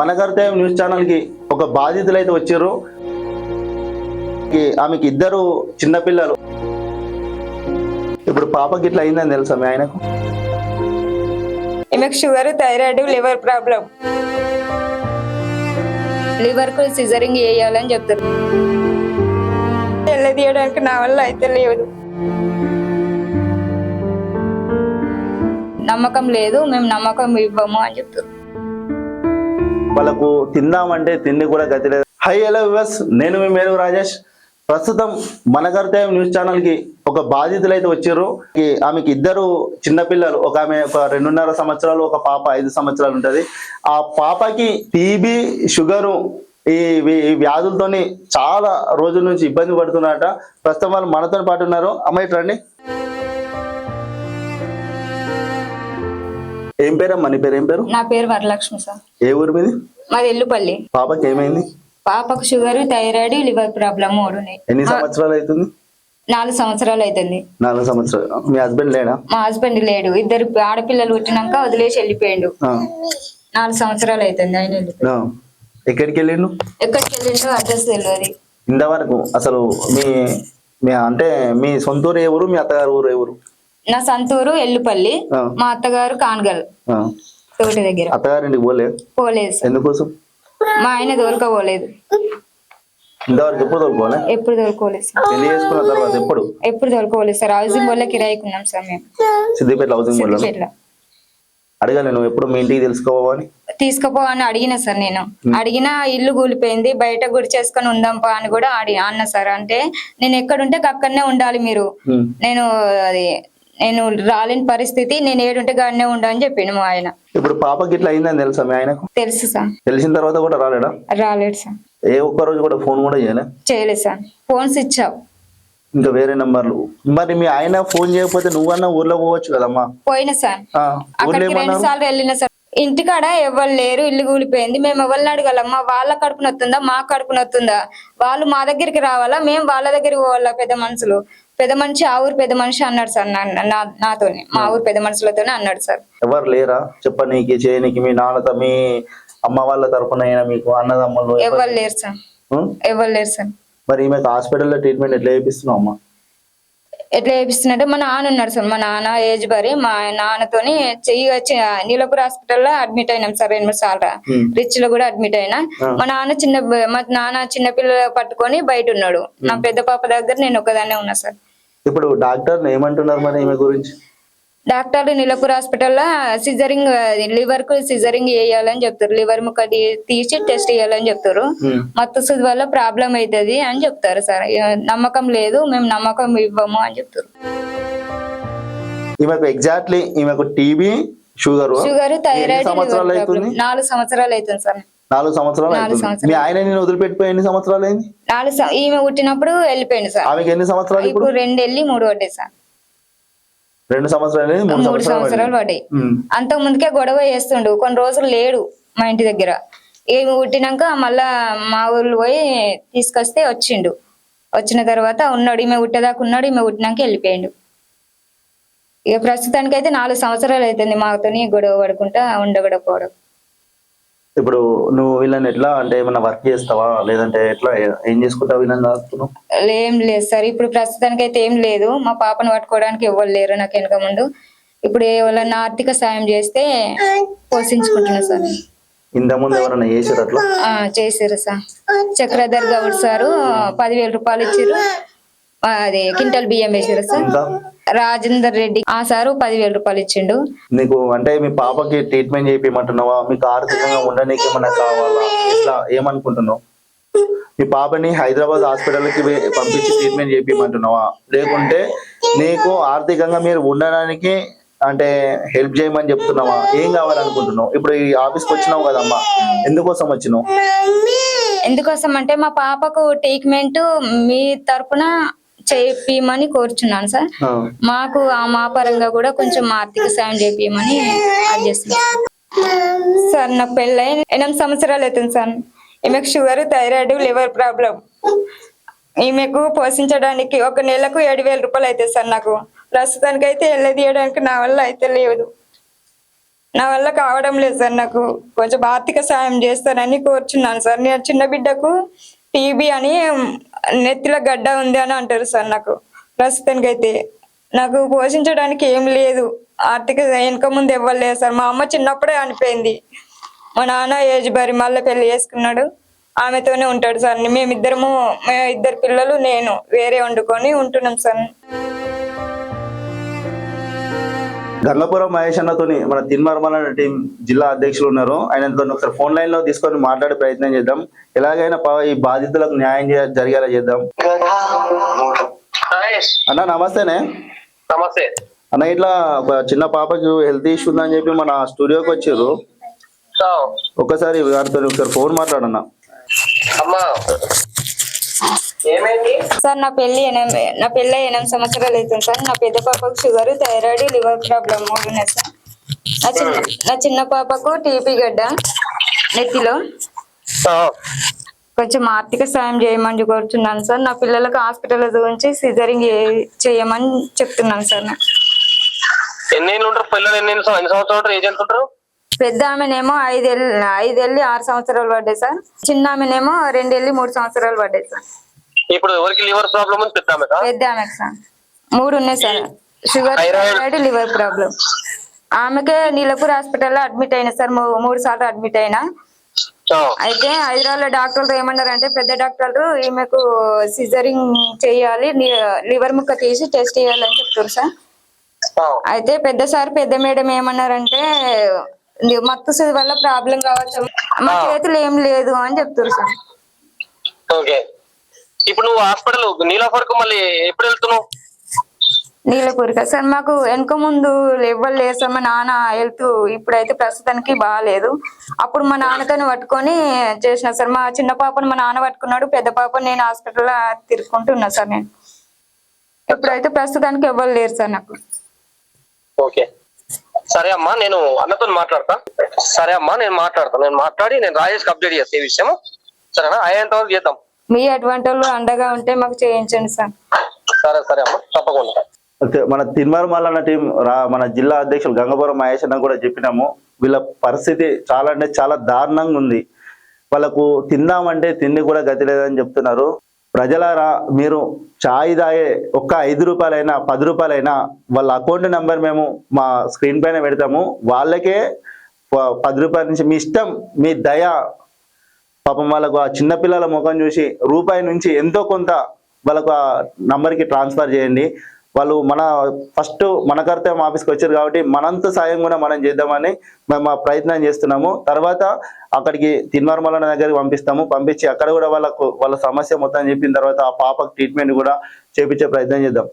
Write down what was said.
మన కర్తవ్యం న్యూస్ ఛానల్కి ఒక బాధితులు అయితే వచ్చారు. ఆమెకి ఇద్దరు చిన్నపిల్లలు. ఇప్పుడు పాపకి ఇట్లా అయిందని తెలుసా మీ ఆయనకు? ఈమెకు షుగర్ థైరాయిడ్ లివర్ ప్రాబ్లం. లివర్కు సిజరింగ్ చేయాలని చెప్తారు. తీయడానికి నా వల్ల అయితే లేదు. నమ్మకం లేదు మేము నమ్మకం ఇవ్వము అని చెప్తారు. వాళ్ళకు తిందామంటే తిండి కూడా గతి లేదు. హై హలో వివస్ నేను మీ మేరు రాజేష్. ప్రస్తుతం మన కర్తవ్యం న్యూస్ ఛానల్కి ఒక బాధితులు అయితే వచ్చారు ఈ ఆమెకి ఇద్దరు చిన్నపిల్లలు ఒక ఆమె ఒక రెండున్నర సంవత్సరాలు ఒక పాప ఐదు సంవత్సరాలు ఉంటుంది. ఆ పాపకి టీబీ షుగరు ఈ వ్యాధులతో ఈ వ్యాధులతోని చాలా రోజుల నుంచి ఇబ్బంది పడుతున్నారట ప్రస్తుతం వాళ్ళు మనతో పాటు ఉన్నారు. అమ్మాయి రండి. ఏం పేరమ్మా నీ పేరు ఏం పేరు? నా పేరు వరలక్ష్మి సార్. ఏ ఊరి మీది? మాది ఎల్లుపల్లి. పాపకి ఏమైంది? పాపకు షుగర్ థైరాయిడ్ లివర్ ప్రాబ్లం మూడు ఉన్నాయి. ఎన్ని సంవత్సరాలు అవుతుంది? నాలుగు సంవత్సరాలు అవుతుంది. నాలుగు సంవత్సరాలు. మీ హస్బెండ్ లేడా? మా హస్బెండ్ లేడు. ఇద్దరు ఆడపిల్లలు పుట్టినాక వదిలేసి వెళ్ళిపోయిండు. నాలుగు సంవత్సరాలు అవుతుంది ఆయన. ఎక్కడికి వెళ్ళిండు? ఎక్కడికి వెళ్ళిండో అడ్రస్ తెలియదు ఇంతవరకు అసలు మీ మీ అంటే మీ సొంత ఊరు ఏ ఊరు మీ అత్తగారు ఊరు ఏ ఊరు? నా సంతూరు ఎల్లుపల్లి మా అత్తగారు కాన్గల్. తోటి దగ్గర. అత్తగారింటికి పోలే? పోలేదు సార్. ఎందుకోసం? మా ఆయన దొరకపోలేదు ఇంతవరకు ఎప్పుడు తోలుకోలే ఎప్పుడు దొరకోలేదు సార్. పెళ్ళి చేసుకున్న తర్వాత ఎప్పుడు? ఎప్పుడు దొరకోలేదు సార్. హౌసింగ్ వల్ల కిరాయికి ఉన్నాం సార్ మేము. సిద్దిపేట హౌసింగ్ అడగాలి నువ్వు ఎప్పుడు మీ ఇంటికి తెలుసుకోవని తీసుకుపో అని అడిగిన సార్ నేను. అడిగిన ఇల్లు కూలిపోయింది. బయట గుడి చేసుకొని ఉందాంపా అని కూడా అడి అన్న సార్. అంటే నేను ఎక్కడుంటే అక్కడనే ఉండాలి మీరు. నేను అది నేను రాలేని పరిస్థితి నేను ఏడుంటే గాడనే ఉండాలని చెప్పిండు మా ఆయన. ఇప్పుడు పాపకి ఇట్లా అయిందని తెలుసా మీ ఆయనకు? తెలుసు సార్. తెలిసిన తర్వాత కూడా రాలేడా? రాలేడు సార్. ఏ ఒక్క రోజు కూడా ఫోన్ కూడా చేయలే? చేయలేదు సార్. ఫోన్స్ ఇచ్చావు. ఇంకా వేరే నంబర్లు. మరి మీ ఆయన ఫోన్ చేయకపోతే నువ్వన్నా ఊర్లో పోవచ్చు కదమ్మా? పోయిన సార్. అక్కడికి రెండు సార్లు వెళ్ళిన సార్. ఇంటికాడ ఎవరు లేరు ఇల్లు కూలిపోయింది. మేము ఎవరిని అడగలమ్మా? వాళ్ళ కడుపు నొత్తుందా? మా కడుపు నొత్తుందా? వాళ్ళు మా దగ్గరికి రావాలా? మేము వాళ్ళ దగ్గరికి పోవాలా? పెద్ద మనుషులు. పెద్ద మనిషి ఆ ఊరు పెద్ద మనిషి అన్నాడు సార్ నాతోని. మా ఊరు పెద్ద మనుషులతోనే అన్నాడు సార్. ఎవరు లేరా? చెప్పనీకి చేయనీకి మీ నాన్నతో మీ అమ్మ వాళ్ళ అయినా మీకు అన్నదమ్ములు ఎవరు- లేరు సార్. ఉం? ఎవరు లేరు సార్. మరి ఈమెకు హాస్పిటల్లో ట్రీట్మెంట్ ఎట్లా చేపిస్తున్నావు అమ్మా? ఎట్లా చేపిస్తున్నట్టే మా నాన్న ఉన్నాడు సార్. మా నాన్న ఏజ్ బరి మా నాన్నతోని చెయ్యి వచ్చి నీలపుర హాస్పిటల్లో అడ్మిట్ అయినాం సార్ రెండు మూడు సార్లు. రిచ్లో కూడా అడ్మిట్ అయినా. మా నాన్న చిన్న మా నాన్న చిన్న పిల్లలు పట్టుకొని బయట ఉన్నాడు. నా పెద్ద పాప దగ్గర నేను ఒకదాన్నే ఉన్నా సార్. ఇప్పుడు డాక్టర్ ఏమంటున్నారు మరి ఈమె గురించి? డాక్టర్లు నీలపూర్ హాస్పిటల్లో సిజరింగ్ లివర్కు సిజరింగ్ చేయాలని చెప్తారు. లివర్ ముక్క తీసి టెస్ట్ చేయాలని చెప్తారు. మత్తు వల్ల ప్రాబ్లం అవుతుంది అని చెప్తారు సార్. నమ్మకం లేదు మేము నమ్మకం ఇవ్వము అని చెప్తారు. ఈమెకు ఎగ్జాక్ట్లీ ఈమెకు టీబీ షుగర్ షుగర్ థైరాయిడ్ సంవత్సరాలు అవుతుంది నాలుగు సంవత్సరాలు అవుతుంది సార్. నాలుగు సంవత్సరాలు నాలుగు అవుతుంది. సంవత్సరాలు. మీ ఆయన నేను వదిలిపెట్టిపోయి ఎన్ని సంవత్సరాలు అయింది? నాలుగు సం- ఈమె పుట్టినప్పుడు వెళ్ళిపోయింది సార్. ఆమెకి ఎన్ని సంవత్సరాలు ఇప్పుడు? ఇప్పుడు రెండు వెళ్ళి మూడు పడ్డాయి సార్. రెండు సంవత్సరాలు మూడు మూడు సంవత్సరాలు. పడ్డాయి. ఉం. అంత ముందుకే గొడవ చేస్తుండు. కొన్ని రోజులు లేడు మా ఇంటి దగ్గర. ఏమి పుట్టినాక మళ్ళా మా ఊర్లో పోయి తీసుకొస్తే వచ్చిండు. వచ్చిన తర్వాత ఉన్నాడు. ఈమె పుట్టేదాకా ఉన్నాడు. ఈమె పుట్టినాక వెళ్ళిపోయిండు. ఇక ప్రస్తుతానికి అయితే నాలుగు సంవత్సరాలు అవుతుంది మాతోని గొడవ పడుకుంటా ఉండగడపోవడం ఇప్పుడు నువ్వు వీళ్ళని ఎట్లా అంటే ఏమైనా వర్క్ చేస్తావా? లేదంటే ఎట్లా? ఏం చేసుకుంటావు వీళ్ళని దాస్తున్నావు ఏం లేదు సార్. ఇప్పుడు ప్రస్తుతానికి అయితే ఏం లేదు. మా పాపను పట్టుకోవడానికి ఎవరు లేరు నాకు వెనక ముందు. ఇప్పుడు ఎవరన్నా ఆర్థిక సాయం చేస్తే పోషించుకుంటున్నా సార్. ఇంత ముందు ఎవరైనా చేసారు అట్లా? ఆ, చేసారు సార్. చక్రధర్ గౌడ్ సారు పదివేల రూపాయలు ఇచ్చారు. అది క్వింటల్ బియ్యం వేసారు సార్? రాజేందర్ రెడ్డి. ఆ సారు పదివేల రూపాయలు ఇచ్చిండు. నీకు అంటే మీ పాపకి ట్రీట్మెంట్ చేయించమంటున్నావా మీకు ఆర్థికంగా ఉండడానికి ఏమన్నా కావాలా? ఇట్లా ఏమనుకుంటున్నావు? మీ పాపని హైదరాబాద్ హాస్పిటల్కి వే- పంపించి ట్రీట్మెంట్ చేయించమంటున్నావా లేకుంటే నీకు ఆర్థికంగా మీరు ఉండడానికి అంటే హెల్ప్ చేయమని చెప్తున్నావా? ఏం కావాలనుకుంటున్నావు? ఇప్పుడు ఈ ఆఫీస్కి వచ్చినావు కదమ్మా. ఎందుకోసం వచ్చినావు? ఎందుకోసం అంటే మా పాపకు ట్రీట్మెంట్ మీ తరపున చేపియమని కోరుచున్నాను సార్. మాకు ఆ మా పరంగా కూడా కొంచెం ఆర్థిక సాయం చేపియమని అది చేస్తున్నాను సార్ నా పెళ్ళై ఎనిమిది సంవత్సరాలు అవుతుంది సార్. ఈమెకు షుగర్ థైరాయిడ్ లివర్ ప్రాబ్లం. ఈమెకు పోషించడానికి ఒక నెలకు ఏడు వేల రూపాయలు అవుతుంది సార్ నాకు. ప్రస్తుతానికి అయితే తీయడానికి నా వల్ల అయితే లేదు. నా వల్ల కావడం లేదు సార్ నాకు. కొంచెం ఆర్థిక సాయం చేస్తారని కోరుచున్నాను సార్. నేను చిన్న బిడ్డకు టీబీ అని నెత్తిలో గడ్డ ఉంది అని అంటారు సార్ నాకు. ప్రస్తుతానికి అయితే నాకు పోషించడానికి ఏం లేదు. ఆర్థిక వెనక ముందు ఇవ్వలేదు సార్. మా అమ్మ చిన్నప్పుడే అనిపోయింది మా నాన్న ఏజ్ బరి మళ్ళీ పెళ్ళి చేసుకున్నాడు. ఆమెతోనే ఉంటాడు సార్. మేమిద్దరము మేము ఇద్దరు పిల్లలు నేను వేరే వండుకొని ఉంటున్నాం సార్. గంగపురం మహేష్ అన్నతోని మన తిన్మర్మల టీం జిల్లా అధ్యక్షులు ఉన్నారు. ఆయనతో ఒకసారి ఫోన్ లైన్లో తీసుకొని మాట్లాడే ప్రయత్నం చేద్దాం. ఎలాగైనా ఈ బాధితులకు న్యాయం జరిగేలా చేద్దాం. అన్న నమస్తేనే. నమస్తే. అన్న ఇట్లా ఒక చిన్న పాపకు హెల్త్ ఇష్యూ ఉందని చెప్పి మన స్టూడియోకి వచ్చారు. వారితో ఒకసారి ఫోన్ మాట్లాడన్నా. అమ్మా. సార్ నా పెళ్ళి ఎనిమిది నా పెళ్ళి ఎనిమిది సంవత్సరాలు అవుతుంది సార్. నా పెద్ద పాపకు షుగర్ థైరాయిడ్ లివర్ ప్రాబ్లం మూడు ఉన్నాయి సార్. నా చిన్న నా చిన్న పాపకు టీపీ గడ్డ నెత్తిలో. కొంచెం ఆర్థిక సాయం చేయమని కోరుతున్నాను సార్. నా పిల్లలకు హాస్పిటల్ చూపించి సిజరింగ్ చేయమని చెప్తున్నాను సార్ నాకు. ఎన్ని ఏళ్ళు ఉంటారు? పిల్లలు ఎన్ని ఏళ్ళు ఎన్ని సంవత్సరాలు ఉంటారు? ఏజ్ ఎంత ఉంటారు? పెద్ద ఆమెనేమో ఐదేళ్ళు ఐదేళ్ళి ఆరు సంవత్సరాలు పడ్డాయి సార్. చిన్న ఆమెనేమో రెండేళ్ళి మూడు సంవత్సరాలు పడ్డాయి సార్. ఇప్పుడు ఎవరికి లివర్ ప్రాబ్లం ఉంది పెద్ద ఆమెకా? పెద్ద ఆమెకు సార్ మూడు ఉన్నాయి sir. Sugar thyroid. Liver problem ఆమెకే నీలపూర్ హాస్పిటల్లో అడ్మిట్ అయినా సార్ మూడు సార్లు అడ్మిట్ అయినా. అయితే హైదరాబాద్లో డాక్టర్లు ఏమన్నారంటే పెద్ద డాక్టర్లు ఈమెకు సిజరింగ్ చేయాలి లివర్ ముక్క తీసి టెస్ట్ చేయాలని చెప్తారు సార్. అయితే పెద్ద సార్ పెద్ద మేడం ఏమన్నారంటే లి- మత్తు వల్ల ప్రాబ్లం కావచ్చు మా చేతులు ఏం లేదు అని చెప్తారు సార్. ఇప్పుడు నువ్వు హాస్పిటల్ నీలాఫర్కు మళ్ళీ ఎప్పుడు వెళ్తున్నావు? నీలపూరిక సార్ మాకు వెనక ముందు ఎవ్వరు లేరు సార్. మా నాన్న హెల్త్ ఇప్పుడైతే ప్రస్తుతానికి బాగాలేదు. అప్పుడు మా నాన్నతోని పట్టుకొని చేసిన సార్. మా చిన్న పాపను మా నాన్న పట్టుకున్నాడు. పెద్ద పాపను నేను హాస్పిటల్లో తిరుక్కుంటూ ఉన్నా సార్ నేను. ఇప్పుడైతే ప్రస్తుతానికి ఎవ్వరు లేరు సార్ నాకు. ఓకే. సరే అమ్మా నేను అన్నతో మాట్లాడతా. సరే అమ్మా నేను మాట్లాడతా. నేను మాట్లాడి నేను రాజేష్ అప్డేట్ చేస్తా ఈ విషయం సరేనా? అయ్యేంత వరకు చేద్దాం. మీ అటువంటి వాళ్ళు అండగా ఉంటే మాకు చేయించండి సార్. సరే సరే అమ్మా తప్పకుండా. ఓకే మన తిన్మర్మల అన్న టీం రా మన జిల్లా అధ్యక్షులు గంగపురం మహేష్ అన్న కూడా చెప్పినాము. వీళ్ళ పరిస్థితి చాలా అంటే చాలా దారుణంగా ఉంది. వాళ్ళకు తిందామంటే తిండి కూడా గతి లేదని చెప్తున్నారు. ప్రజలారా మీరు చాయ్ తాగే ఒక్క ఐదు రూపాయలైనా పది రూపాయలైనా వాళ్ళ అకౌంట్ నెంబర్ మేము మా స్క్రీన్ పైన పెడతాము. వాళ్ళకే ప- పది రూపాయల నుంచి మీ ఇష్టం మీ దయ పాపం వాళ్ళకు ఆ చిన్నపిల్లల ముఖం చూసి రూపాయి నుంచి ఎంతో కొంత వాళ్ళకు ఆ నంబర్కి ట్రాన్స్ఫర్ చేయండి. వాళ్ళు మన ఫస్ట్ మన కర్తవ్యం ఆఫీస్కి వచ్చారు కాబట్టి మనంత సాయం కూడా మనం చేద్దామని మేము ఆ ప్రయత్నం చేస్తున్నాము. తర్వాత అక్కడికి తిన్మర్మల దగ్గరికి పంపిస్తాము. పంపించి అక్కడ కూడా వాళ్ళకు వాళ్ళ సమస్య మొత్తం చెప్పిన తర్వాత ఆ పాపకు ట్రీట్మెంట్ కూడా చేపించే ప్రయత్నం చేద్దాం.